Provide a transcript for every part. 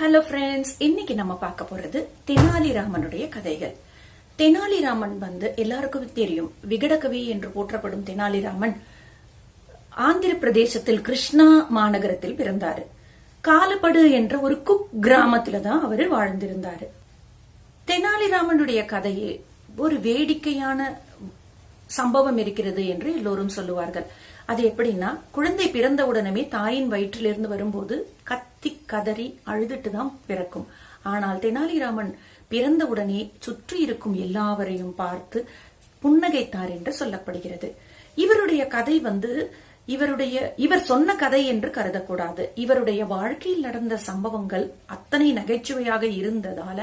Hello friends இன்னைக்கு நம்ம பார்க்க போறது தெனாலிராமனுடைய கதைகள். தெனாலிராமன் வந்து எல்லாருக்கும் தெரியும் விகடகவி என்று போற்றப்படும் தெனாலிராமன் ஆந்திர பிரதேசத்தில் கிருஷ்ணா மாநகரத்தில் பிறந்தாரு. காலப்படு என்ற ஒரு குக் கிராமத்துல தான் அவர் வாழ்ந்திருந்தாரு. தெனாலிராமனுடைய கதையே ஒரு வேடிக்கையான சம்பவம் இருக்கிறது என்று எல்லோரும் சொல்லுவார்கள். அது எப்படின்னா குழந்தை பிறந்த உடனே தாயின் வயிற்றிலிருந்து வரும்போது கத்தி கதறி அழுதுட்டு தான் பிறக்கும். ஆனால் தெனாலிராமன் பிறந்த உடனே சுற்றி இருக்கும் எல்லாவரையும் பார்த்து புன்னகைத்தார் என்று சொல்லப்படுகிறது. இவருடைய கதை வந்து இவருடைய இவர் சொன்ன கதை என்று கருதக்கூடாது. இவருடைய வாழ்க்கையில் நடந்த சம்பவங்கள் அத்தனை நகைச்சுவையாக இருந்ததால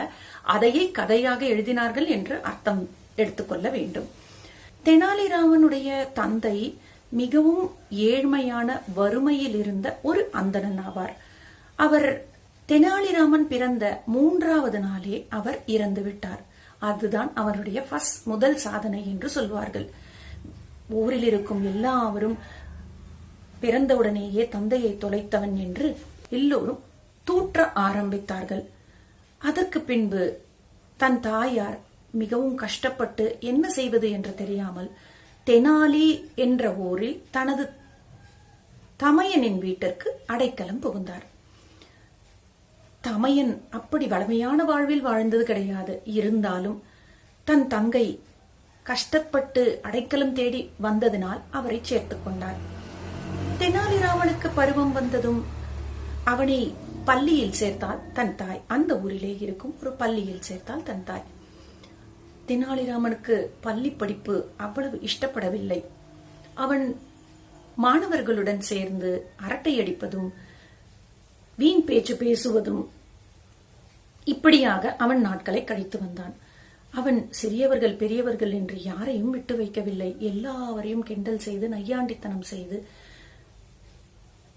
அதையே கதையாக எழுதினார்கள் என்று அர்த்தம் எடுத்துக்கொள்ள வேண்டும். தெனாலிராமனுடைய தந்தை மிகவும் ஏழ்மையான வறுமையில் இருந்த ஒரு அந்தணன் ஆவார் அவர் தெனாலிராமன் பிறந்த மூன்றாவது நாளே அவர் இறந்து விட்டார் அதுதான் அவருடைய ஃபர்ஸ்ட் முதல் சாதனை என்று சொல்வார்கள். ஊரில் இருக்கும் எல்லாவரும் பிறந்தவுடனேயே தந்தையை தொலைத்தவன் என்று எல்லோரும் தூற்ற ஆரம்பித்தார்கள். அதற்கு பின்பு தன் தாயார் மிகவும் கஷ்டப்பட்டு என்ன செய்வது என்று தெரியாமல் தெனாலி என்ற ஊரில் தனது தமையனின் வீட்டிற்கு அடைக்கலம் புகுந்தார். தமையன் அப்படி வளமையான வாழ்வில் வாழ்ந்தது கிடையாது. இருந்தாலும் தன் தங்கை கஷ்டப்பட்டு அடைக்கலம் தேடி வந்ததினால் அவரை சேர்த்துக் கொண்டார். தெனாலிராமனுக்கு பருவம் வந்ததும் அவனை பள்ளியில் சேர்த்தால் தன் தாய். அந்த ஊரிலே இருக்கும் ஒரு பள்ளியில் சேர்த்தால் தன் தாய். தெனாலிராமனுக்கு பள்ளி படிப்பு அவ்வளவு இஷ்டப்படவில்லை. அவன் மாணவர்களுடன் சேர்ந்து அரட்டை அடிப்பதும் வீண் பேச்சு பேசுவதும் இப்படியாக அவன் நாட்களை கழித்து வந்தான். அவன் சிறியவர்கள் பெரியவர்கள் என்று யாரையும் விட்டு வைக்கவில்லை. எல்லாவரையும் கிண்டல் செய்து நையாண்டித்தனம் செய்து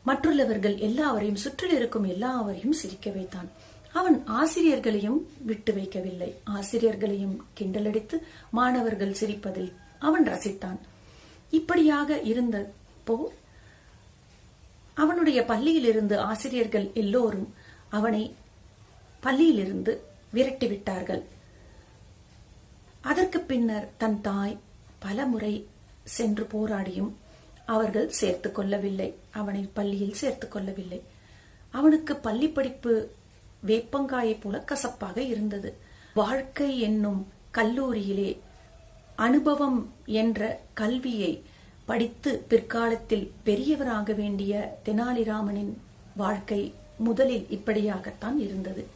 மற்றுள்ளவர்கள் எல்லாவரையும் சுற்றில் இருக்கும் எல்லாவரையும் சிரிக்க வைத்தான். அவன் ஆசிரியர்களையும் விட்டு வைக்கவில்லை. ஆசிரியர்களையும் கிண்டலடித்து மாணவர்கள் சிரிப்பதில் அவன் ரசித்தான். இப்படியாக இருந்தப்போ அவனுடைய பள்ளியிலிருந்து ஆசிரியர்கள் எல்லோரும் அவனை பள்ளியிலிருந்து விரட்டிவிட்டார்கள் அதற்கு பின்னர் தன் தாய் பல முறை சென்று போராடியும் அவர்கள் சேர்த்து கொள்ளவில்லை. அவனை பள்ளியில் சேர்த்து கொள்ளவில்லை. அவனுக்கு பள்ளி படிப்பு வேப்பங்காயை போல கசப்பாக இருந்தது. வாழ்க்கை என்னும் கல்லூரியிலே அனுபவம் என்ற கல்வியை படித்து பிற்காலத்தில் பெரியவராக வேண்டிய தெனாலிராமனின் வாழ்க்கை முதலில் இப்படியாகத்தான் இருந்தது.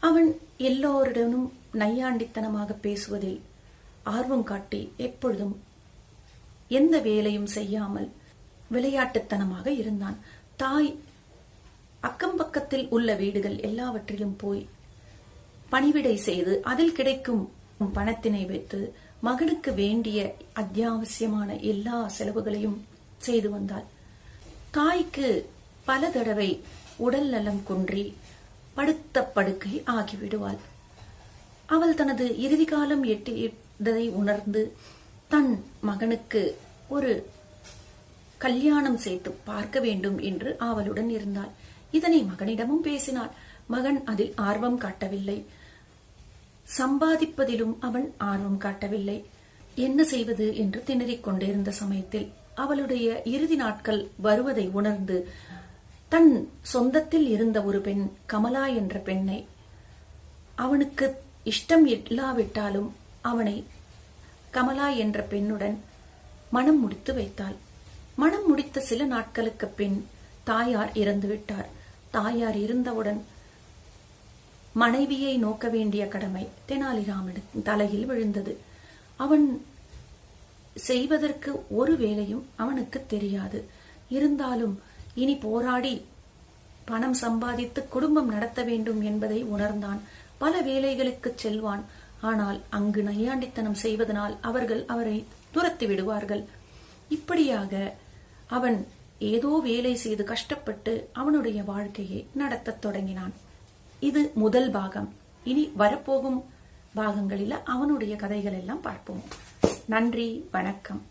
அவன் எல்லோருடனும் நையாண்டித்தனமாக பேசுவதில் ஆர்வம் காட்டி எப்பொழுதும் எந்த வேலையும் செய்யாமல் விளையாட்டுத்தனமாக இருந்தான். தாய் அக்கம் பக்கத்தில் உள்ள வீடுகள் எல்லாவற்றிலும் போய் பணிவிடை செய்து அதில் கிடைக்கும் பணத்தினை வைத்து மகனுக்கு வேண்டிய அத்தியாவசியமான எல்லா செலவுகளையும் செய்து வந்தாள். தாய்க்கு பல தடவை உடல் நலம் குன்றி படுத்த படுக்கை ஆகிவிடுவாள். அவள் தனது இறுதி காலம் எட்டியதை உணர்ந்து தன் மகனுக்கு ஒரு கல்யாணம் செய்து பார்க்க வேண்டும் என்று ஆவலுடன் இருந்தாள். இதனை மகனிடமும் பேசினாள். மகன் அதில் ஆர்வம் காட்டவில்லை. சம்பாதிப்பதிலும் அவன் ஆர்வம் காட்டவில்லை. என்ன செய்வது என்று திணறிக் கொண்டிருந்த சமயத்தில் அவளுடைய இறுதி நாட்கள் வருவதை உணர்ந்து தன் சொந்தத்தில் இருந்த ஒரு பெண் கமலா என்ற பெண்ணை அவனுக்கு இஷ்டம் இல்லாவிட்டாலும் அவனை கமலா என்ற பெண்ணுடன் மனம் முடித்து வைத்தாள். மனம் முடித்த சில நாட்களுக்கு பின் தாயார் இறந்துவிட்டார். தாயார் இருந்தவுடன் மனைவியை நோக்க வேண்டிய கடமை தெனாலிராமன் தலையில் விழுந்தது. அவன் செய்வதற்கு ஒரு வேலையும் அவனுக்கு தெரியாது. இருந்தாலும் இனி போராடி பணம் சம்பாதித்து குடும்பம் நடத்த வேண்டும் என்பதை உணர்ந்தான். பல வேலைகளுக்கு செல்வான். ஆனால் அங்கு நையாண்டித்தனம் செய்வதனால் அவர்கள் அவரை துரத்தி விடுவார்கள். இப்படியாக அவன் ஏதோ வேலை செய்து கஷ்டப்பட்டு அவனுடைய வாழ்க்கையை நடத்தத் தொடங்கினான். இது முதல் பாகம். இனி வரப்போகும் பாகங்களில் அவனுடைய கதைகள் எல்லாம் பார்ப்போம். நன்றி வணக்கம்.